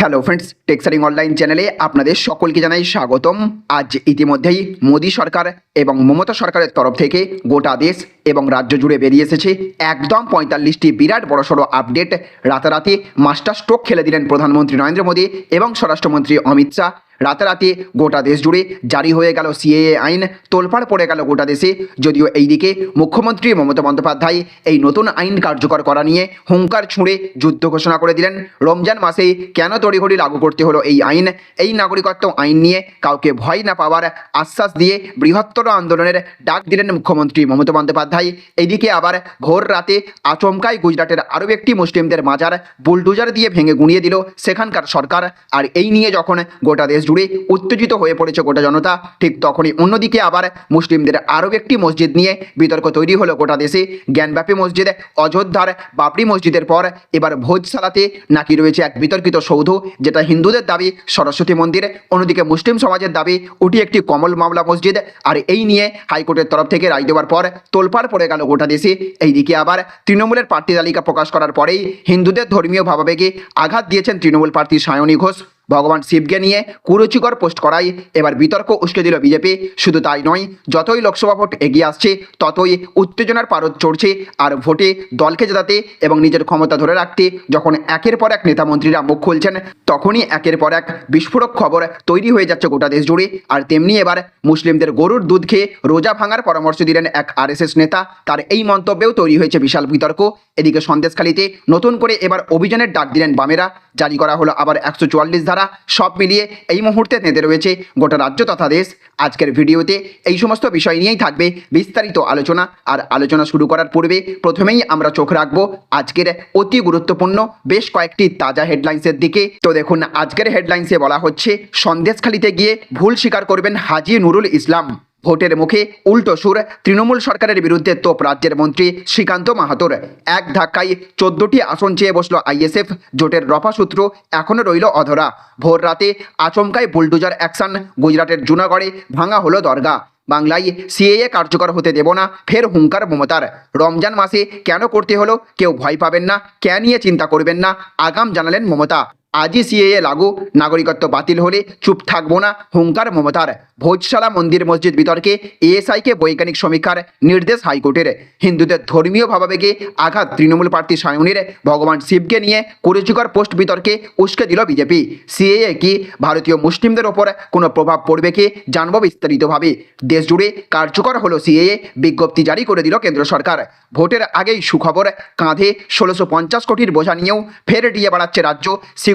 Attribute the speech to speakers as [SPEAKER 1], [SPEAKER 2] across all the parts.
[SPEAKER 1] Hello friends টেক্সারিং online চ্যানেলে আপনাদের সকলকে জানাই স্বাগতম। আজ ইতিমধ্যেই মোদী সরকার এবং মমতা সরকারের তরফ থেকে গোটা দেশ এবং রাজ্য জুড়ে বেরিয়ে এসেছে একদম পঁয়তাল্লিশটি বিরাট বড়সড় আপডেট রাতারাতি মাস্টার স্ট্রোক খেলে দিলেন প্রধানমন্ত্রী নরেন্দ্র মোদী এবং স্বরাষ্ট্রমন্ত্রী অমিত শাহ। রাতারাতি গোটা দেশ জুড়ে জারি হয়ে গেল সিএএ আইন, তোলপাড় পড়ে গেল গোটা দেশে। যদিও এইদিকে মুখ্যমন্ত্রী মমতা বন্দ্যোপাধ্যায় এই নতুন আইন কার্যকর করা নিয়ে হুঙ্কার ছুঁড়ে যুদ্ধ ঘোষণা করে দিলেন। রমজান মাসে কেন তড়িঘড়ি লাগু করতে হলো এই আইন? এই নাগরিকত্ব আইন নিয়ে কাউকে ভয় না পাওয়ার আশ্বাস দিয়ে বৃহত্তর আন্দোলনের ডাক দিলেন মুখ্যমন্ত্রী মমতা বন্দ্যোপাধ্যায়। এদিকে আবার ভোর রাতে আচমকায় গুজরাটের আরও একটি মুসলিমদের মাজার বুলডোজার দিয়ে ভেঙে গুঁড়িয়ে দিল সেখানকার সরকার। আর এই নিয়ে যখন গোটা দেশ জুড়ে উত্তেজিত হয়ে পড়েছে গোটা জনতা। ঠিক তখনই অন্যদিকে আবার মুসলিমদের আরও একটি মসজিদ নিয়ে বিতর্ক তৈরি হলো গোটা দেশে। জ্ঞানব্যাপী মসজিদ, অযোধ্যার বাবরি মসজিদের পর এবার ভোজশালাতে নাকি রয়েছে এক বিতর্কিত সৌধ, যেটা হিন্দুদের দাবি সরস্বতী মন্দির। অন্যদিকে মুসলিম সমাজের দাবি ওটি একটি কমল মামলা মসজিদ। আর এই নিয়ে হাইকোর্টের তরফ থেকে রায় দেওয়ার পর তোলপাড় পড়ে গেল গোটা দেশে। এইদিকে আবার তৃণমূলের প্রার্থী তালিকা প্রকাশ করার পরেই হিন্দুদের ধর্মীয় ভাবাবেগে আঘাত দিয়েছেন তৃণমূল প্রার্থী সায়নী ঘোষ। ভগবান শিবকে নিয়ে কুরুচিকর পোস্ট করায়। এবার বিতর্ক উস্কে দিল বিজেপি। শুধু তাই নয়, যতই লোকসভা ভোট এগিয়ে আসছে, ততই উত্তেজনার পারদ চড়ছে। আর ভোটে দলকে জেতাতে এবং নিজের ক্ষমতা ধরে রাখতে যখন একের পর এক নেতা মন্ত্রীরা মুখ খুলছেন, তখনই একের পর এক বিস্ফোরক খবর তৈরি হয়ে যাচ্ছে গোটা দেশ জুড়ে। আর তেমনি এবার মুসলিমদের গরুর দুধ খেয়ে রোজা ভাঙার পরামর্শ দিলেন এক আরএসএস নেতা। তার এই মন্তব্যেও তৈরি হয়েছে বিশাল বিতর্ক। এদিকে সন্দেশখালিতে নতুন করে এবার অভিযানের ডাক দিলেন বামেরা। জারি করা হলো আবার একশো চুয়াল্লিশ ধারা সব মিলিয়ে এই মুহূর্তে নেঁদে রয়েছে গোটা রাজ্য তথা দেশ। আজকের ভিডিওতে এই সমস্ত বিষয় নিয়েই থাকবে বিস্তারিত আলোচনা। আর আলোচনা শুরু করার পূর্বে প্রথমেই আমরা চোখ রাখব আজকের অতি গুরুত্বপূর্ণ বেশ কয়েকটি তাজা হেডলাইন্সের দিকে। তো দেখুন, আজকের হেডলাইন্সে বলা হচ্ছে, সন্দেশখালিতে গিয়ে ভুল স্বীকার করবেন হাজি নুরুল ইসলাম। ভোটের মুখে উল্টো সুর তৃণমূল সরকারের বিরুদ্ধে তোপ রাজ্যের মন্ত্রী শ্রীকান্ত মাহাতোর। এক ধাক্কায় চোদ্দটি আসন চেয়ে বসল আইএসএফ। জোটের রফাসূত্র এখনও রইল অধরা। ভোর রাতে আচমকায় বুলডোজার অ্যাকশন গুজরাটের জুনাগড়ে ভাঙা হলো দরগা। বাংলায় সিএএ কার্যকর হতে দেব না, ফের হুঙ্কার মমতার। রমজান মাসে কেন করতে হলো, কেউ ভয় পাবেন না, কে নিয়ে চিন্তা করবেন না, আগাম জানালেন মমতা। আজই সিএএ লাগু। নাগরিকত্ব বাতিল হলে চুপ থাকব না। হুঙ্কার মমতার। ভোজশালা মন্দির মসজিদ বিতর্কে এএসআইকে বৈজ্ঞানিক সমীক্ষার নির্দেশ হাইকোর্টের। হিন্দুদের ধর্মীয় ভাবাবেগে আঘাত তৃণমূল প্রার্থী সায়নের ভগবান শিবকে নিয়ে কুরুচিকর পোস্ট বিতর্কে উস্কে দিল বিজেপি। সিএএ কি ভারতীয় মুসলিমদের ওপর কোনো প্রভাব পড়বে কি জানব বিস্তারিতভাবে। দেশ জুড়ে কার্যকর হলো সিএএ বিজ্ঞপ্তি জারি করে দিল কেন্দ্র সরকার। ভোটের আগেই সুখবর, কাঁধে ষোলোশো পঞ্চাশ কোটির বোঝা নিয়েও ফের দিয়ে বাড়াচ্ছে রাজ্য।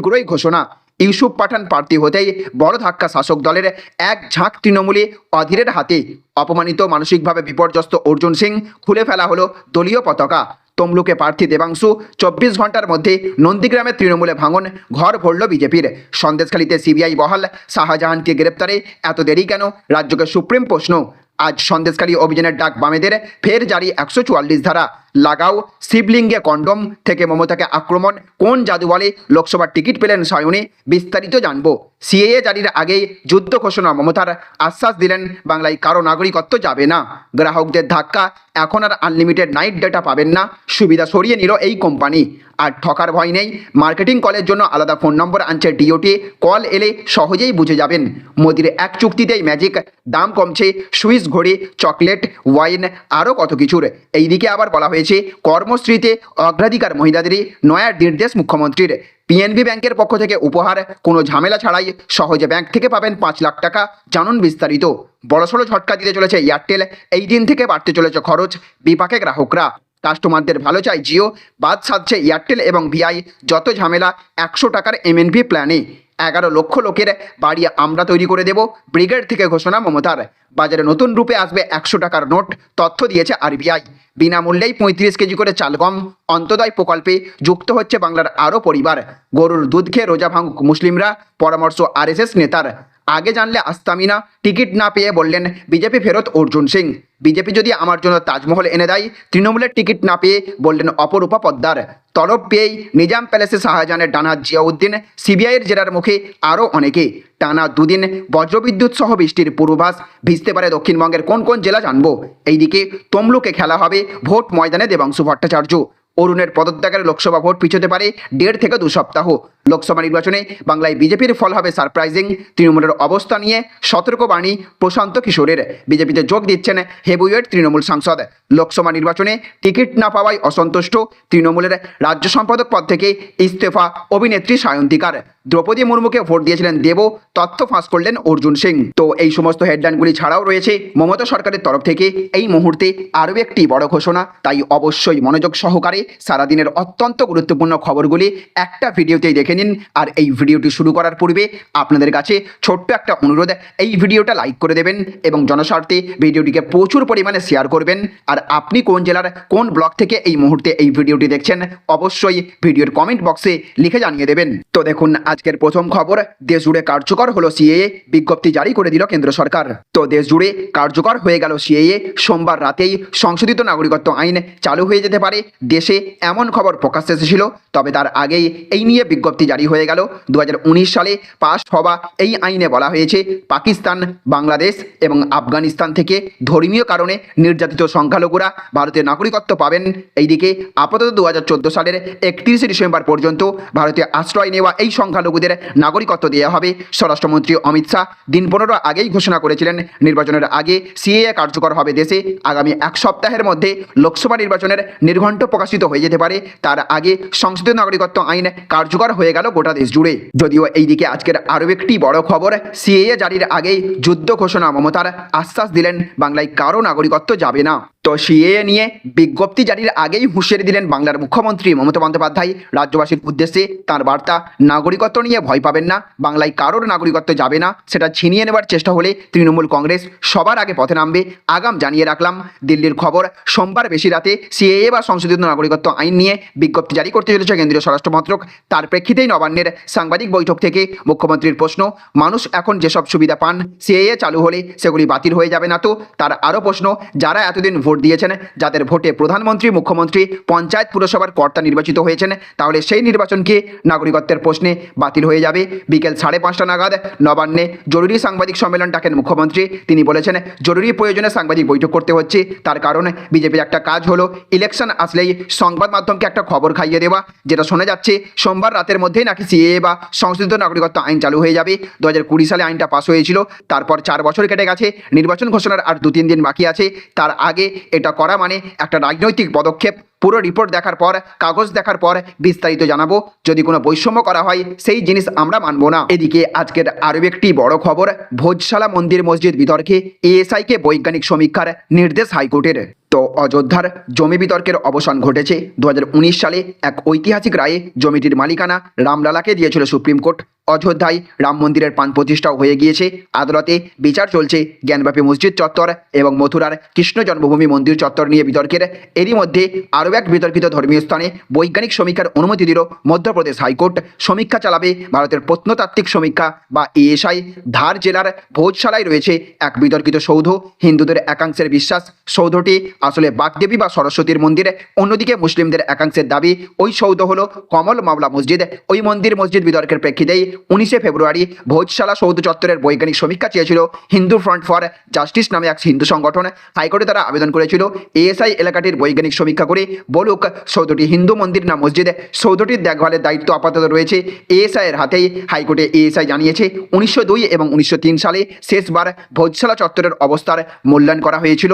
[SPEAKER 1] শীঘ্রই ঘোষণা। ইউসুফ পাঠান প্রার্থী হতেই বড় ধাক্কা শাসক দলের এক ঝাঁক তৃণমূলে অধীরের হাতে। অপমানিত মানসিকভাবে বিপর্যস্ত অর্জুন সিং খুলে ফেলা হলো দলীয় পতাকা। তমলুকে প্রার্থী দেবাংশু চব্বিশ ঘণ্টার মধ্যে নন্দীগ্রামে তৃণমূলে ভাঙন ঘর ভরল বিজেপির। সন্দেশখালীতে সিবিআই বহাল শাহজাহানকে গ্রেপ্তারে। এত দেরি কেন? রাজ্যকে সুপ্রিম প্রশ্ন। আজ সন্দেশকারী অভিযানের ডাক বামেদের ফের জারি একশো চুয়াল্লিশ ধারা। লাগাও, শিবলিঙ্গে কন্ডম থেকে মমতাকে আক্রমণ। কোন জাদু বলে লোকসভার টিকিট পেলেন সায়নে? বিস্তারিত জানব। সিএএ জারির আগেই যুদ্ধ ঘোষণা। মমতার আশ্বাস দিলেন, বাংলায় কারও নাগরিকত্ব যাবে না। গ্রাহকদের ধাক্কা। এখন আর আনলিমিটেড নাইট ডেটা পাবেন না। সুবিধা সরিয়ে নিল এই কোম্পানি আর ঠকার ভয় নেই। মার্কেটিং কলের জন্য আলাদা ফোন নম্বর আনছে ডিওটি কল এলে সহজেই বুঝে যাবেন। মোদির এক চুক্তিতেই ম্যাজিক দাম কমছে। সুইস ঘড়ি, চকলেট, ওয়াইন আরও কত কিছুর। এইদিকে আবার বলা হয়েছে, কর্মশ্রীতে অগ্রাধিকার মহিলাদেরই নয়া নির্দেশ মুখ্যমন্ত্রীর। পিএনবি ব্যাংকের পক্ষ থেকে উপহার, কোনো ঝামেলা ছাড়াই সহজে ব্যাংক থেকে পাবেন পাঁচ লাখ টাকা। জানুন বিস্তারিত। বড়সড় ঝটকা দিতে চলেছে এয়ারটেল এই দিন থেকে বাড়তে চলেছে খরচ। বিপাকে গ্রাহকরা। কাস্টমারদের ভালো চাই। জিও, বাদ সাধছে এয়ারটেল এবং ভিআই। যত ঝামেলা, একশো টাকার এমএনপি প্ল্যানে এগারো লক্ষ লোকের বাড়ি আমরা তৈরি করে দেব। ব্রিগেড থেকে ঘোষণা মমতার। বাজারে নতুন রূপে আসবে একশো টাকার নোট। তথ্য দিয়েছে আরবিআই। বিনামূল্যেই পঁয়ত্রিশ কেজি করে চাল গম। অন্তদয় প্রকল্পে যুক্ত হচ্ছে বাংলার আরও পরিবার। গরুর দুধ খেয়ে রোজা ভাঙুক মুসলিমরা। পরামর্শ আরএসএস নেতার। আগে জানলে আসতামই না টিকিট না পেয়ে বললেন, বিজেপি ফেরত অর্জুন সিং। বিজেপি যদি আমার জন্য তাজমহল এনে দেয়, তৃণমূলের টিকিট না পেয়ে বললেন অপরূপা পদ্মার। তলব পেয়েই নিজাম প্যালেসে শাহজাহানের ডানা জিয়াউদ্দিন, সিবিআইয়ের জেরার মুখে আরও অনেকে। টানা দুদিন বজ্রবিদ্যুৎ সহ বৃষ্টির পূর্বাভাস, ভিজতে পারে দক্ষিণবঙ্গের কোন কোন জেলা জানব। এইদিকে তমলুকে খেলা হবে ভোট ময়দানে দেবাংশু ভট্টাচার্য। অরুণের পদত্যাগের লোকসভা ভোট পিছোতে পারে দেড় থেকে দু সপ্তাহ। লোকসভা নির্বাচনে বাংলায় বিজেপির ফল হবে সারপ্রাইজিং। তৃণমূলের অবস্থা নিয়ে সতর্কবাণী প্রশান্ত কিশোরের। বিজেপিতে যোগ দিচ্ছেন হেবুয়েট তৃণমূল সাংসদ। লোকসভা নির্বাচনে টিকিট না পাওয়ায় অসন্তুষ্ট তৃণমূলের রাজ্য সম্পাদক পদ থেকে ইস্তফা অভিনেত্রী সায়ন্তিকার। দ্রৌপদী মুর্মুকে ভোট দিয়েছিলেন দেব তথ্য ফাঁস করলেন অর্জুন সিং। তো এই সমস্ত হেডলাইনগুলি ছাড়াও রয়েছে মমতা সরকারের তরফ থেকে। এই মুহূর্তে আরও একটি বড় ঘোষণা, তাই অবশ্যই মনোযোগ সহকারে সারাদিনের অত্যন্ত গুরুত্বপূর্ণ খবরগুলি একটা ভিডিওতেই দেখে নিন। আর এই ভিডিওটি শুরু করার পূর্বে আপনাদের কাছে ছোট্ট একটা অনুরোধ, এই ভিডিওটা লাইক করে দেবেন এবং জনস্বার্থে ভিডিওটিকে প্রচুর পরিমাণে শেয়ার করবেন। আর আপনি কোন জেলার কোন ব্লক থেকে এই মুহূর্তে এই ভিডিওটি দেখছেন, অবশ্যই ভিডিওর কমেন্ট বক্সে লিখে জানিয়ে দেবেন। তো দেখুন আজকের প্রথম খবর দেশ জুড়ে কার্যকর হলো সিএএ, বিজ্ঞপ্তি জারি করে দিল কেন্দ্র সরকার। তো দেশ জুড়ে কার্যকর হয়ে গেল সিএএ, সোমবার রাতেই সংশোধিত নাগরিকত্ব আইন চালু হয়ে যেতে পারে। দেশে এমন খবর প্রকাশ এসেছিল, তবে তার আগেই এই নিয়ে বিজ্ঞপ্তি জারি হয়ে গেল। দু হাজার উনিশ সালে পাশ হওয়া এই আইনে বলা হয়েছে, পাকিস্তান, বাংলাদেশ এবং আফগানিস্তান থেকে ধর্মীয় কারণে নির্যাতিত সংখ্যালঘুরা ভারতের নাগরিকত্ব পাবেন। এইদিকে আপাতত দু হাজার চোদ্দ সালের একত্রিশে ডিসেম্বর পর্যন্ত ভারতে আশ্রয় নেওয়া এই সংখ্যালঘুদের নাগরিকত্ব দেওয়া হবে। স্বরাষ্ট্রমন্ত্রী অমিত শাহ দিন পনেরো আগেই ঘোষণা করেছিলেন, নির্বাচনের আগে সিএএ কার্যকর হবে দেশে। আগামী এক সপ্তাহের মধ্যে লোকসভা নির্বাচনের নির্ঘণ্ট প্রকাশিত হয়ে যেতে পারে। তার আগে সংসদীয় নাগরিকত্ব আইন কার্যকর হয়ে গেল গোটা দেশ জুড়ে। যদিও এইদিকে আজকের আরও একটি বড় খবর, সিএএ জারির আগেই যুদ্ধ ঘোষণা মমতার আশ্বাস দিলেন, বাংলায় কারও নাগরিকত্ব যাবে না। তো সিএএ নিয়ে বিজ্ঞপ্তি জারির আগেই হুঁশিয়ারি দিলেন বাংলার মুখ্যমন্ত্রী মমতা বন্দ্যোপাধ্যায়। রাজ্যবাসীর উদ্দেশ্যে তার বার্তা, নাগরিকত্ব নিয়ে ভয় পাবেন না। বাংলায় কারোর নাগরিকত্ব যাবে না। সেটা ছিনিয়ে নেবার চেষ্টা হলে তৃণমূল কংগ্রেস সবার আগে পথে নামবে। আগাম জানিয়ে রাখলাম, দিল্লির খবর, সোমবার বেশি রাতে সিএএ বা সংশোধিত নাগরিকত্ব আইন নিয়ে বিজ্ঞপ্তি জারি করতে চলেছে কেন্দ্রীয় স্বরাষ্ট্র মন্ত্রক তার প্রেক্ষিতেই নবান্নের সাংবাদিক বৈঠক থেকে মুখ্যমন্ত্রীর প্রশ্ন, মানুষ এখন যেসব সুবিধা পান, সিএএ চালু হলে সেগুলি বাতিল হয়ে যাবে না তো? তার আরও প্রশ্ন, যারা এতদিন ভোট দিয়েছেন, যাদের ভোটে প্রধানমন্ত্রী, মুখ্যমন্ত্রী, পঞ্চায়েত পুরসভার কর্তা নির্বাচিত হয়েছেন, তাহলে সেই নির্বাচনকে নাগরিকত্বের প্রশ্নে বাতিল হয়ে যাবে? বিকেল সাড়ে পাঁচটা নাগাদ নবান্নে জরুরি সাংবাদিক সম্মেলন ডাকেন মুখ্যমন্ত্রী। তিনি বলেছেন, জরুরি প্রয়োজনে সাংবাদিক বৈঠক করতে হচ্ছে। তার কারণ, বিজেপির একটা কাজ হলো ইলেকশন আসলেই সংবাদ মাধ্যমকে একটা খবর খাইয়ে দেওয়া। যেটা শোনা যাচ্ছে, সোমবার রাতের মধ্যেই নাকি সিএ বা সংশোধিত নাগরিকত্ব আইন চালু হয়ে যাবে। দু হাজার কুড়ি সালে আইনটা পাস হয়েছিল। তারপর চার বছর কেটে গেছে। নির্বাচন ঘোষণার আর দু তিন দিন বাকি আছে। তার আগে এটা করা মানে একটা রাজনৈতিক পদক্ষেপ। পুরো রিপোর্ট দেখার পর, কাগজ দেখার পর বিস্তারিত জানাব। যদি কোনো বৈষম্য করা হয়, সেই জিনিস আমরা মানব না। এদিকে আজকের আরও একটি বড় খবর, ভোজশালা মন্দির মসজিদ বিতর্কে এএসআইকে বৈজ্ঞানিক সমীক্ষার নির্দেশ হাইকোর্টের। তো অযোধ্যার জমি বিতর্কের অবসান ঘটেছে। দু হাজার উনিশ সালে এক ঐতিহাসিক রায়ে জমিটির মালিকানা রামলালাকে দিয়েছিল সুপ্রিম কোর্ট। অযোধ্যায় রাম মন্দিরের পান প্রতিষ্ঠাও হয়ে গিয়েছে। আদালতে বিচার চলছে জ্ঞানব্যাপী মসজিদ চত্বর এবং মথুরার কৃষ্ণ জন্মভূমি মন্দির চত্বর নিয়ে বিতর্কের। এরই মধ্যে আরও এক বিতর্কিত ধর্মীয় স্থানে বৈজ্ঞানিক সমীক্ষার অনুমতি দিল মধ্যপ্রদেশ হাইকোর্ট। সমীক্ষা চালাবে ভারতের প্রত্নতাত্ত্বিক সমীক্ষা বা এএসআই। ধার জেলার ভোজশালায় রয়েছে এক বিতর্কিত সৌধ। হিন্দুদের একাংশের বিশ্বাস সৌধটি আসলে বাগদেবী বা সরস্বতীর মন্দিরে, অন্যদিকে মুসলিমদের একাংশের দাবি ওই সৌধ হলো কমল মামলা মসজিদ। ওই মন্দির মসজিদ বিতর্কের প্রেক্ষিতেই উনিশে ফেব্রুয়ারি ভোজশালা সৌধ চত্বরের বৈজ্ঞানিক সমীক্ষা চেয়েছিল হিন্দু ফ্রন্ট ফর জাস্টিস নামে এক হিন্দু সংগঠন। হাইকোর্টে তারা আবেদন করেছিল, এএসআই এলাকাটির বৈজ্ঞানিক সমীক্ষা করে বলুক সৌধটি হিন্দু মন্দির না মসজিদ। সৌধটির দেখভালের দায়িত্ব আপাতত রয়েছে এএসআই এর হাতেই। হাইকোর্টে এএসআই জানিয়েছে, উনিশশো দুই এবং উনিশশো তিন সালে শেষবার ভোজশালা চত্বরের অবস্থার মূল্যায়ন করা হয়েছিল।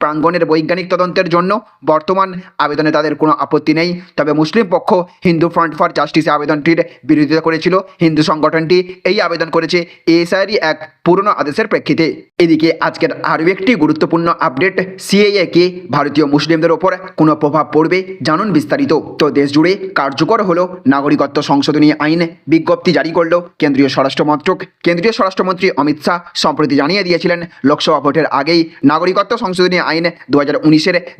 [SPEAKER 1] প্রাঙ্গণের বৈজ্ঞানিক তদন্তের জন্য বর্তমান আবেদনে তাদের কোনো আপত্তি নেই। তবে মুসলিম পক্ষ হিন্দু ফ্রন্ট ফর জাস্টিসে আবেদনটির বিরোধিতা করেছিল। হিন্দু সংগঠনটি এই আবেদন করেছে এএসআইয়েরই এক পুরনো আদেশের প্রেক্ষিতে। এদিকে আজকের আরও একটি গুরুত্বপূর্ণ আপডেট, সিএএ কে ভারতীয় মুসলিমদের ওপর কোনো প্রভাব পড়বে জানুন বিস্তারিত। তো দেশ জুড়ে কার্যকর হলো নাগরিকত্ব সংশোধনী আইন বিজ্ঞপ্তি জারি করল কেন্দ্রীয় স্বরাষ্ট্র মন্ত্রক। কেন্দ্রীয় স্বরাষ্ট্রমন্ত্রী অমিত শাহ সম্প্রতি জানিয়ে দিয়েছিলেন, লোকসভা ভোটের আগেই নাগরিকত্ব সংশোধনী আইন দু হাজার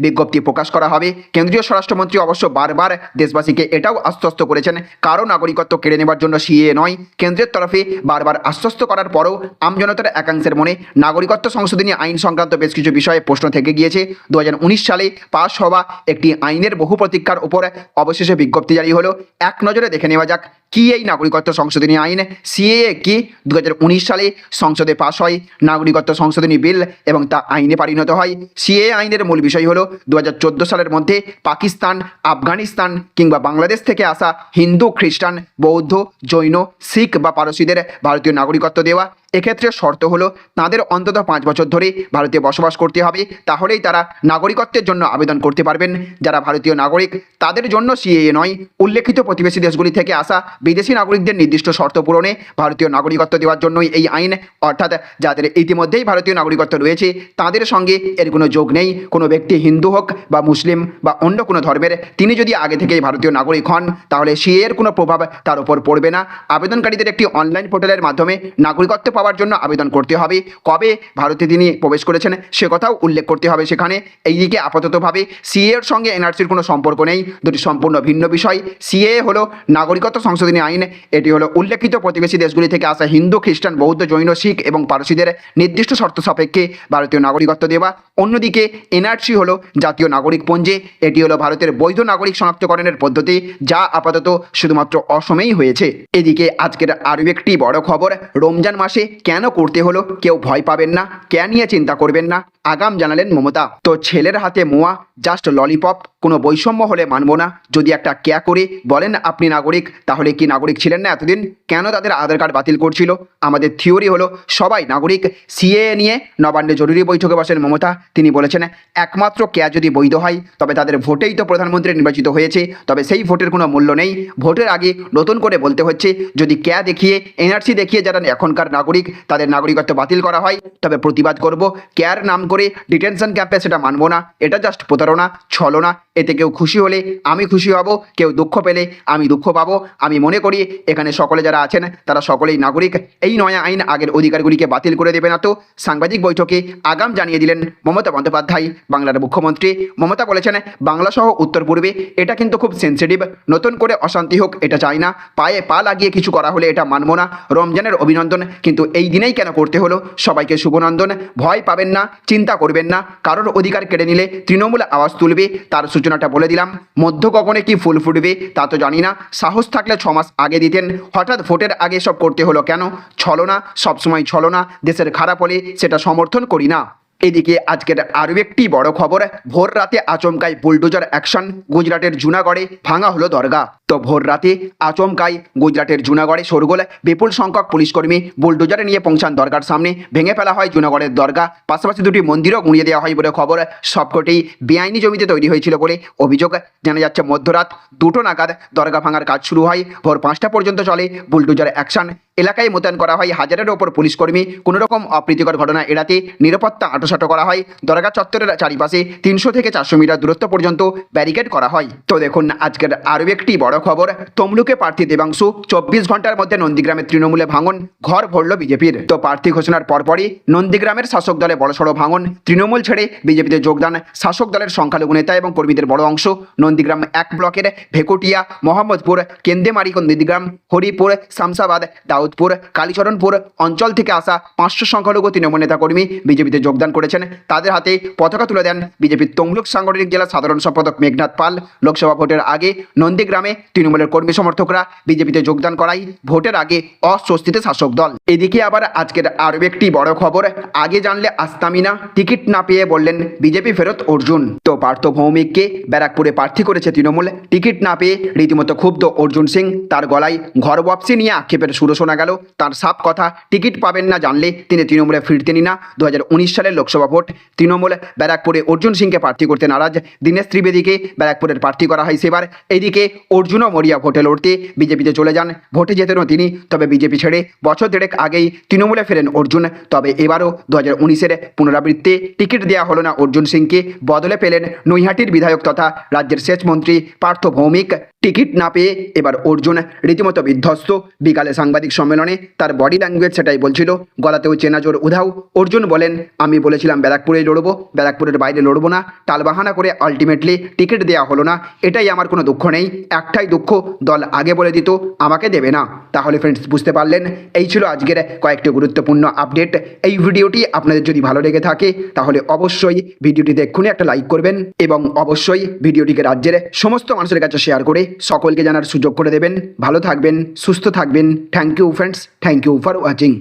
[SPEAKER 1] বিজ্ঞপ্তি প্রকাশ করা হবে। কেন্দ্রীয় স্বরাষ্ট্রমন্ত্রী অবশ্য বারবার দেশবাসীকে এটাও আশ্বস্ত করেছেন কারও নাগরিকত্ব কেড়ে নেবার জন্য সিএ নয়। কেন্দ্রের তরফে বারবার আশ্বস্ত করার পরও আমজনতার একাংশের মনে নাগরিকত্ব সংশোধনী আইন সংক্রান্ত বেশ কিছু বিষয়ে প্রশ্ন থেকে গিয়েছে। দু হাজার উনিশ সালে পাশ হওয়া একটি আইনের বহু প্রতীক্ষার উপর অবশেষে বিজ্ঞপ্তি জারি হলো। এক নজরে দেখে নেওয়া যাক কি এই নাগরিকত্ব সংশোধনী আইন? সিএএ কি দু হাজার উনিশ সালে সংসদে পাশ হয়? নাগরিকত্ব সংশোধনী বিল এবং তা আইনে পরিণত হয়। সিএ আইনের মূল বিষয় হল দু হাজার চোদ্দ সালের মধ্যে পাকিস্তান, আফগানিস্তান কিংবা বাংলাদেশ থেকে আসা হিন্দু, খ্রিস্টান, বৌদ্ধ, জৈন, শিখ বা পারসিদের ভারতীয় নাগরিকত্ব দেওয়া এক্ষেত্রে শর্ত হলো তাদের অন্তত পাঁচ বছর ধরে ভারতে বসবাস করতে হবে। তাহলেই তারা নাগরিকত্বের জন্য আবেদন করতে পারবেন। যারা ভারতীয় নাগরিক, তাদের জন্য সিএএ নয়। উল্লেখিত প্রতিবেশী দেশগুলি থেকে আসা বিদেশি নাগরিকদের নির্দিষ্ট শর্ত পূরণে ভারতীয় নাগরিকত্ব দেওয়ার জন্যই এই আইন, অর্থাৎ যাদের ইতিমধ্যেই ভারতীয় নাগরিকত্ব রয়েছে, তাদের সঙ্গে এর কোনো যোগ নেই। কোনো ব্যক্তি হিন্দু হোক বা মুসলিম বা অন্য কোনো ধর্মের, তিনি যদি আগে থেকেই ভারতীয় নাগরিক হন, তাহলে সিএ এর কোনো প্রভাব তার উপর পড়বে না। আবেদনকারীদের একটি অনলাইন পোর্টালের মাধ্যমে নাগরিকত্ব পাওয়ার জন্য আবেদন করতে হবে। কবে? ভারতে তিনি প্রবেশ করেছেন। সে কথাও উল্লেখ করতে হবে সেখানে। এইদিকে আপাততভাবে সিএ এর সঙ্গে এনআরসির কোনো সম্পর্ক নেই। দুটি সম্পূর্ণ ভিন্ন বিষয়। সিএ হলো নাগরিকত্ব সংশোধনী আইন। এটি হলো উল্লেখিত প্রতিবেশী দেশগুলি থেকে আসা হিন্দু, খ্রিস্টান, বৌদ্ধ, জৈন, শিখ এবং পারসিদের নির্দিষ্ট শর্ত সাপেক্ষে ভারতীয় নাগরিকত্ব দেওয়া। অন্যদিকে এনআরসি হলো জাতীয় নাগরিক পঞ্জে। এটি হলো ভারতের বৈধ নাগরিক শনাক্তকরণের পদ্ধতি, যা আপাতত শুধুমাত্র অসমেই হয়েছে। এদিকে আজকের আরও একটি বড় খবর। রমজান মাসে কেন করতে হলো? কেউ ভয় পাবেন না, কে নিয়ে চিন্তা করবেন না? আগাম জানালেন মমতা। তো ছেলের হাতে মোয়া জাস্ট ললিপপ কোনো বৈষম্য হলে মানব না। যদি একটা ক্যা করে, বলেন আপনি নাগরিক, তাহলে কি নাগরিক ছিলেন না এতদিন? কেন তাদের আধার কার্ড বাতিল করছিল? আমাদের থিওরি হলো, সবাই নাগরিক। সিএ নিয়ে নবান্নে জরুরি বৈঠকে বসেন মমতা। তিনি বলেছেন, একমাত্র ক্যা যদি বৈধ হয়, তবে তাদের ভোটেই তো প্রধানমন্ত্রী নির্বাচিত হয়েছে। তবে সেই ভোটের কোনো মূল্য নেই। ভোটের আগে নতুন করে বলতে হচ্ছে, যদি ক্যা দেখিয়ে, এনআরসি দেখিয়ে যারা এখনকার নাগরিক তাদের নাগরিকত্ব বাতিল করা হয়। তবে প্রতিবাদ করব, কেয়ার নাম করে ডিটেনশন ক্যাম্পে সেটা মানব না। এটা জাস্ট প্রতারণা, ছলনা। এতে কেউ খুশি হলে আমি খুশি হব, কেউ দুঃখ পেলে আমি দুঃখ পাবো। আমি মনে করি, এখানে সকলে যারা আছেন, তারা সকলেই নাগরিক। এই নয়া আইন আগের অধিকারগুলিকে বাতিল করে দেবে না তো? সাংবাদিক বৈঠকে আগাম জানিয়ে দিলেন মমতা বন্দ্যোপাধ্যায়, বাংলার মুখ্যমন্ত্রী। মমতা বলেছেন, বাংলা সহ উত্তর পূর্বে এটা কিন্তু খুব সেন্সিটিভ নতুন করে অশান্তি হোক, এটা চাই না। পায়ে পা লাগিয়ে কিছু করা হলে এটা মানব না। রমজানের অভিনন্দন, কিন্তু এই দিনেই কেন করতে হলো? সবাইকে শুভনন্দন। ভয় পাবেন না, চিন্তা করবেন না। কারোর অধিকার কেড়ে নিলে তৃণমূল আওয়াজ তুলবে, তার সূচনাটা বলে দিলাম। মধ্য কখনে কি ফুল ফুটবে, তা তো জানি না। সাহস থাকলে ছ মাস আগে দিতেন। হঠাৎ ভোটের আগে সব করতে হলো কেন? ছলনা, সবসময় ছলনা। দেশের খারাপ হলে সেটা সমর্থন করি না। এদিকে আজকের আরও একটি বড় খবর, ভোর রাতে আচমকায় বুলডোজার অ্যাকশন গুজরাটের জুনাগড়ে ভাঙা হলো দরগা। তো ভোর রাতে আচমকায় গুজরাটের জুনাগড়ে সরগোল, বিপুল সংখ্যক পুলিশকর্মী বুলডোজারে নিয়ে পৌঁছান দরগার সামনে। ভেঙে ফেলা হয় জুনাগড়ের দরগা, পাশাপাশি দুটি মন্দিরও গুঁড়িয়ে দেওয়া হয় বলে খবর। সবকটি বেআইনি জমিতে তৈরি হয়েছিল বলে অভিযোগ জানা যাচ্ছে। মধ্যরাত দুটো নাগাদ দরগা ভাঙার কাজ শুরু হয়। ভোর পাঁচটা পর্যন্ত চলে বুলডোজার অ্যাকশন। এলাকায় মোতায়েন করা হয় হাজারের ওপর পুলিশকর্মী। কোনো রকম অপ্রীতিকর ঘটনা এড়াতে নিরাপত্তা আটোসাটো করা হয়। দরগা চত্বরের চারিপাশে তিনশো থেকে চারশো মিটার দূরত্ব পর্যন্ত ব্যারিকেড করা হয়। তো দেখুন, আজকের আরও একটি বড় খবর, তমলুকে প্রার্থী দেবাংশু চব্বিশ ঘণ্টার মধ্যে নন্দীগ্রামের তৃণমূলে ভাঙন, ঘর ভরল বিজেপির। তো প্রার্থী ঘোষণার পরপরই নন্দীগ্রামের শাসক দলে বড়সড় ভাঙন, তৃণমূল ছেড়ে বিজেপিতে যোগদান শাসক দলের সংখ্যালঘু নেতা এবং কর্মীদের বড় অংশ নন্দীগ্রাম এক ব্লকের ভেকুটিয়া, মোহাম্মদপুর, কেন্দেমারি নন্দীগ্রাম হরিপুর, শামসাবাদ, দাউদপুর, কালীচরণপুর অঞ্চল থেকে আসা পাঁচশো সংখ্যালঘু তৃণমূল নেতা কর্মী বিজেপিতে যোগদান করেছেন। তাদের হাতে পতাকা তুলে দেন বিজেপির তমলুক সাংগঠনিক জেলা সাধারণ সম্পাদক মেঘনাথ পাল। লোকসভা ভোটের আগে নন্দীগ্রামে তৃণমূলের কর্মী সমর্থকরা বিজেপিতে যোগদান করাই ভোটের আগে অস্বস্তিতে শাসক দল। এদিকে আবার আজকের আরও একটি বড় খবর, আগে জানলে আস্তামিনা, টিকিট না পেয়ে বললেন বিজেপি ফেরত অর্জুন। তো পার্থ ভৌমিককে ব্যারাকপুরে প্রার্থী করেছে তৃণমূল, টিকিট না পেয়ে রীতিমতো ক্ষুব্ধ অর্জুন সিং। তার গলায় ঘর ওয়াপসি নিয়ে আক্ষেপের সুরো শোনা গেল। তার সাপ কথা, টিকিট পাবেন না জানলে তিনি তৃণমূলে ফিরতেনই না। দু হাজার উনিশ সালের লোকসভা ভোট। তৃণমূল, ব্যারাকপুরে অর্জুন সিংকে প্রার্থী করতে নারাজ। দীনেশ ত্রিবেদীকে ব্যারাকপুরের প্রার্থী করা হয় সেবার এইদিকে অর্জুনও মরিয়া ভোটে লড়তে বিজেপিতে চলে যান। ভোটে যেতেনও তিনি, তবে বিজেপি ছেড়ে বছর দেড়েক আগেই তৃণমূলে ফেরেন অর্জুন। তবে এবারও দু হাজার উনিশের পুনরাবৃত্তি টিকিট দেওয়া হলো না অর্জুন সিংকে। বদলে পেলেন নৈহাটির বিধায়ক তথা রাজ্যের সেচ মন্ত্রী পার্থ ভৌমিক। টিকিট না পেয়ে এবার অর্জুন রীতিমতো বিধ্বস্ত। বিকালে সাংবাদিক সম্মেলনে তার বডি ল্যাঙ্গুয়েজ সেটাই বলছিল। গলাতেও চেনাজোর উধাও। অর্জুন বলেন, আমি বলেছিলাম ব্যারাকপুরে লড়বো, ব্যারাকপুরের বাইরে লড়বো না। টালবাহানা করে আলটিমেটলি টিকিট দেওয়া হলো না। এটাই আমার কোনো দুঃখ নেই। একটাই দুঃখ, দল আগে বলে দিত, আমাকে দেবে না। তাহলে ফ্রেন্ডস বুঝতে পারলেন? এই ছিল আজকের কয়েকটি গুরুত্বপূর্ণ আপডেট এই ভিডিওটি আপনাদের যদি ভালো লেগে থাকে, তাহলে অবশ্যই ভিডিওটিতে এক্ষুনি একটা লাইক করবেন এবং অবশ্যই ভিডিওটিকে রাজ্যের সমস্ত মানুষের কাছে শেয়ার করে সকলকে জানার সুযোগ করে দেবেন। ভালো থাকবেন, সুস্থ থাকবেন। Thank you friends thank you for watching